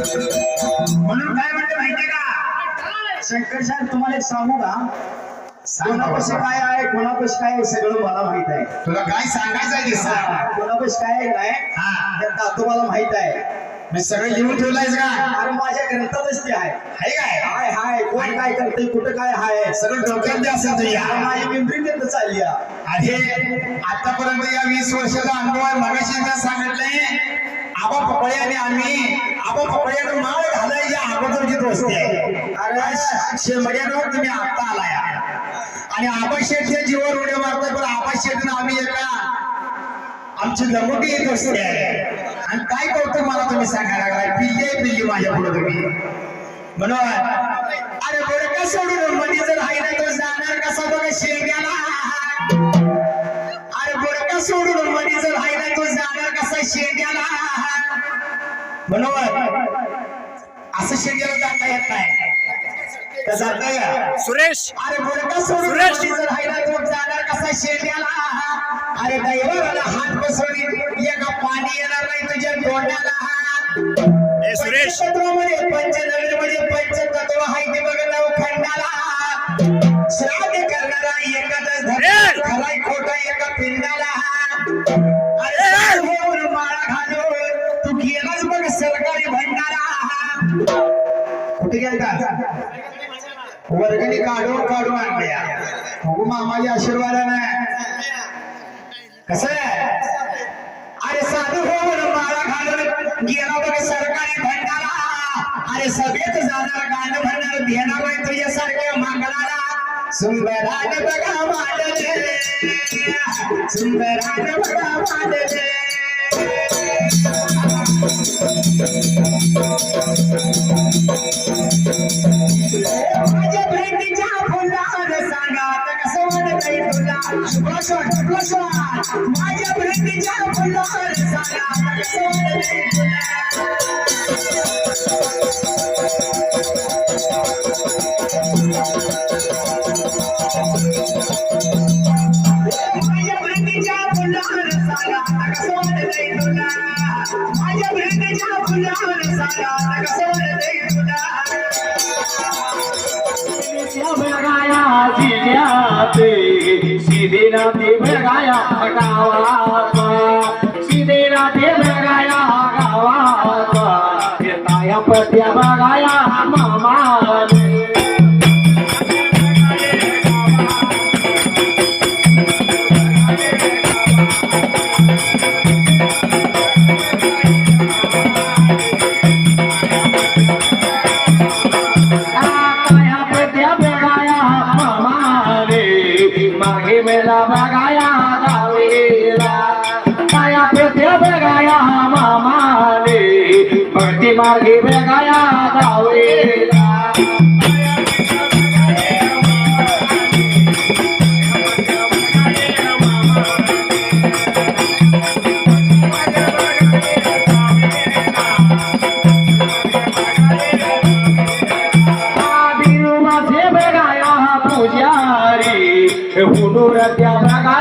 म्हणून काय म्हणते माहितीये का? शंकर साहेब तुम्हाला एक सांगू का? कोणापाशी काय आहे कोणापाशी काय आहे सगळं मला माहीत आहे. तुला काय सांगायचं आहे कोणापाशी काय नाही हा. तुम्हाला माहीत आहे. मी सगळं लिहून ठेवलायस का? अरे माझ्या ग्रंथातच ते आहे. आहे काय? हाय हाय. कोण काय करते कुठं काय हाय? सगळं डोक्यात द्या असेल अरे माझी मेमरी तिथं चालली आहे. अरे आतापर्यंत या वीस वर्षाचा अनुभव आहे. मगाशी त्या सांगितलंय आबा पपळे आणि आम्ही आबा पपळ्यानं माळ घालायच्या अगोदरची दोस्ती आहे. अरे. शेमड्यावर तुम्ही आता आलाय. आणि आबा शेठच्या जीवावर उड्या मारताय पण आबा शेठनं आम्ही एका आमची एक दोस्ती आहे. आणि काय कौतुक मला तुम्ही सांगायला लागलाय? पिल्ली पिल्ली माझ्या पुढे तुम्ही. म्हणून अरे बरं का सोडून मध्ये जर आहे ना तो जाणार कसा बघा शेंग्याला? अरे बरं का सोडून मध्ये जर आहे ना तो जाणार कसा शेंग्याला? म्हणून असं शेंग्याला जाता येत नाही. का जाता का सुरेश. अरे बोलका सुरेश! हायला तो. जाणार कसा शेंड्याला? अरे दैवाला हात बसवली एका पाणी येणार नाही तुझ्या तोंडाला. ए सुरेश. पंचतत्वामध्ये पंचनवीन मध्ये पंचतत्व हाय ते बघ नव खंडाला. श्राद्ध करणारा एकच धर्म ए! खराय खोटा एका पिंडाला! अरे माळा घालून तू गेलाच बघ सरकारी भंडारा. कुठे गेलता? वर्गणी काढून काढून आणल्या. बघू मामाच्या आशीर्वादाने. कस अरे साधू हो म्हणून माळा घालून गेला बघ सरकारी भंडारा. अरे सभेत जाणार गाणं म्हणणार देणार नाही तुझ्यासारख्या मागणारा. सुंदरान बघा मांडले. सुंदरान बघा मांडले. माझ्या बहिणीच्या फुलावर सांगा आता कसं वाटतंय तुला माझ्या बहिणीच्या फुलावर सांगा आता कसं वाटतंय तुला माझ्या बहिणीच्या फुलावर सांगा आता कसं वाटतंय तुला भगाया जिल्ह्याते सीधे नाते भगाया गावात सीधे नाते भगाया गावात येताया पट्या बघाया मामाने पट्या बघाया मामाने मागे मेला बघाया गावेला काया पट्या बघाया मामाने भक्ती मार्गे बघाया गावेला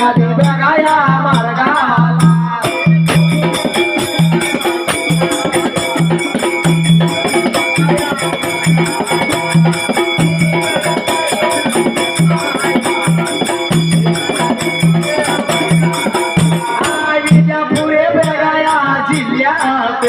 भक्ती म्यादी बघा या मार्गाला बेगाया जिल्ह्यात